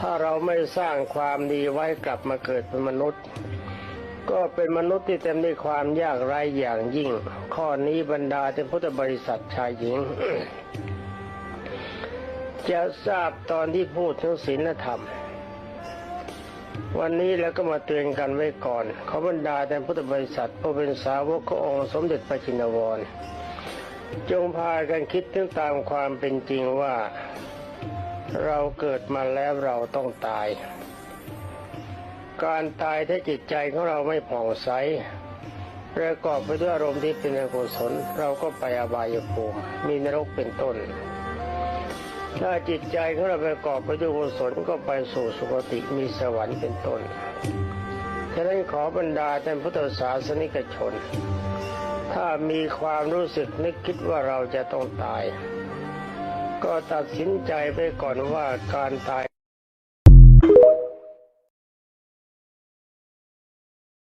ถ้าเราไม่สร้างความดีไว้กลับมาเกิดเป็นมนุษย์ ก็เป็นมนุษย์ที่เต็มด้วยความยากไร้อย่างยิ่ง ข้อนี้บรรดาเป็นพุทธบริษัทชายหญิง จะทราบตอนที่พูดถึงศีลธรรม วันนี้แล้วก็มาเตือนกันไว้ก่อนเขอบรรดาแต่พุทธบริษัทผู้เป็นสาวกขององค์สมเด็จพระจินวรจงพากันคิดถึงตามความเป็นจริงว่า เราเกิดมาแล้วเราต้องตาย การตายถ้าจิตใจของเราไม่ผ่องใสประกอบไปด้วยอารมณ์ที่เป็นอกุศลเราก็ไปอบายภูมิมีนรกเป็นต้น ถ้าจิตใจของเราประกอบไปด้วยกุศลก็ไปสู่สุคติมีสวรรค์เป็นต้นฉะนั้นขอบรรดาท่านพุทธศาสนิกชน ถ้ามีความรู้สึกนึกคิดว่าเราจะต้องตาย ก็ตัดสินใจไปก่อนว่าการตาย